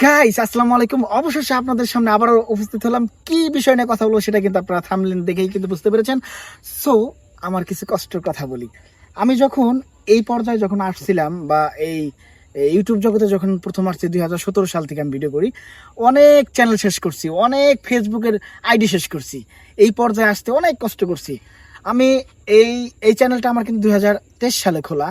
Guys আসসালামু আলাইকুম। অবশেষে আপনাদের সামনে আবারও উপস্থিত হলাম। কি বিষয় নিয়ে কথা বলব সেটা কিন্তু আপনারা থামলেন দেখেই কিন্তু বুঝতে পেরেছেন। সো আমার কিছু কষ্টের কথা বলি। আমি যখন এই পর্যায়ে যখন আসছিলাম বা এই ইউটিউব জগতে যখন প্রথম আসছি দুই হাজার সতেরো সাল থেকে আমি ভিডিও করি, অনেক চ্যানেল শেষ করছি, অনেক ফেসবুকের আইডি শেষ করছি। এই পর্যায়ে আসতে অনেক কষ্ট করছি। আমি এই এই চ্যানেলটা আমার কিন্তু দুই হাজার তেইশ সালে খোলা।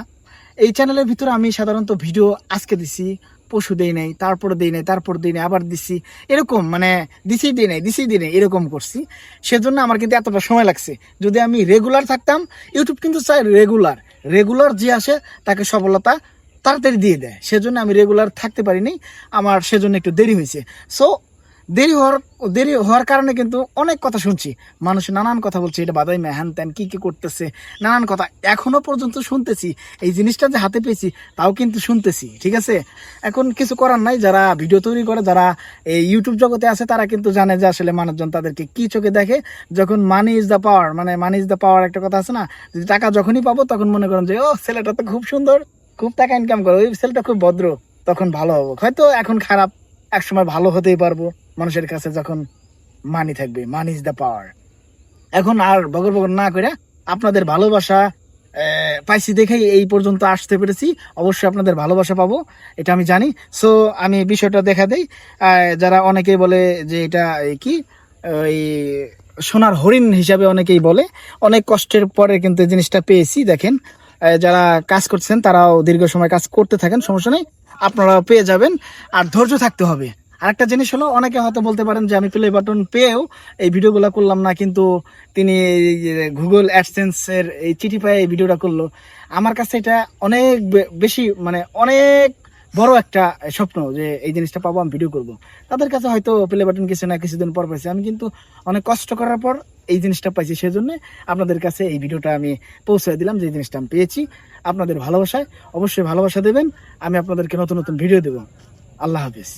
এই চ্যানেলের ভিতরে আমি সাধারণত ভিডিও আজকে দিছি পশু দেই নাই তারপর দেই নাই তারপর দেই নাই, আবার দিছি। এরকম মানে দিছি দিই নাই দিছি দিই নাই, এরকম করছি। সেজন্য আমার কিন্তু এতটা সময় লাগছে। যদি আমি রেগুলার থাকতাম ইউটিউব কিন্তু চাই রেগুলার রেগুলার যে আসে, তাকে সফলতা তাড়াতাড়ি দিয়ে দেয়। সেজন্য আমি রেগুলার থাকতে পারিনি, আমার সেজন্য একটু দেরি হয়েছে। সো দেরি হওয়ার দেরি হওয়ার কারণে কিন্তু অনেক কথা শুনছি। মানুষ নানান কথা বলছে, এটা বাদাই হ্যান ত্যান, কী কি করতেছে, নানান কথা। এখনও পর্যন্ত শুনতেছি, এই জিনিসটা যে হাতে পেয়েছি, তাও কিন্তু শুনতেছি, ঠিক আছে? এখন কিছু করার নাই, যারা ভিডিও তৈরি করে, যারা এই ইউটিউব জগতে আছে, তারা কিন্তু জানে যে আসলে মানুষজন তাদেরকে কী চোখে দেখে। যখন মানি ইজ দ্য পাওয়ার মানে মানি ইজ দ্য পাওয়ার একটা কথা আছে না, যদি টাকা যখনই পাবো, তখন মনে করেন যে ও ছেলেটা তো খুব সুন্দর, খুব টাকা ইনকাম করে, ওই ছেলেটা খুব ভদ্র, তখন ভালো হব। হয়তো এখন খারাপ, একসময় ভালো হতেই পারব। মানুষের কাছে যখন মানি থাকবে মানি ইজ দ্য পাওয়ার এখন আর বগর বগর না করে আপনাদের ভালোবাসা পাইছি দেখেই এই পর্যন্ত আসতে পেরেছি। অবশ্যই আপনাদের ভালোবাসা পাবো, এটা আমি জানি। সো আমি বিষয়টা দেখা দেই। যারা অনেকেই বলে যে এটা কি? ওই সোনার হরিণ হিসাবে অনেকেই বলে। অনেক কষ্টের পরে কিন্তু জিনিসটা পেয়েছি, দেখেন। যারা কাজ করছেন, তারাও দীর্ঘ সময় কাজ করতে থাকেন, সমস্যা নেই। আপনারাও পেয়ে যাবেন। আর ধৈর্য থাকতে হবে। আরেকটা জিনিস হলো, অনেকে হয়তো বলতে পারেন যে আমি প্লে বাটন পেয়েও এই ভিডিওগুলো করলাম না, কিন্তু তিনি গুগল অ্যাডসেন্স এর এই চিঠি পায়ে এই ভিডিওটা করল। আমার কাছে এটা অনেক বেশি মানে অনেক বড় একটা স্বপ্ন যে এই জিনিসটা পাবো, আমি ভিডিও করব। তাদের কাছে হয়তো প্লে বাটন কিছু না কিছুদিন পর পাইছি। আমি কিন্তু অনেক কষ্ট করার পর এই জিনিসটা পাইছি, সেজন্য আপনাদের কাছে এই ভিডিওটা আমি পৌঁছে দিলাম যে জিনিসটা আমি পেয়েছি। আপনাদের ভালোবাসায় অবশ্যই ভালোবাসা দেবেন। আমি আপনাদেরকে নতুন নতুন ভিডিও দেবো। আল্লাহ হাফিজ।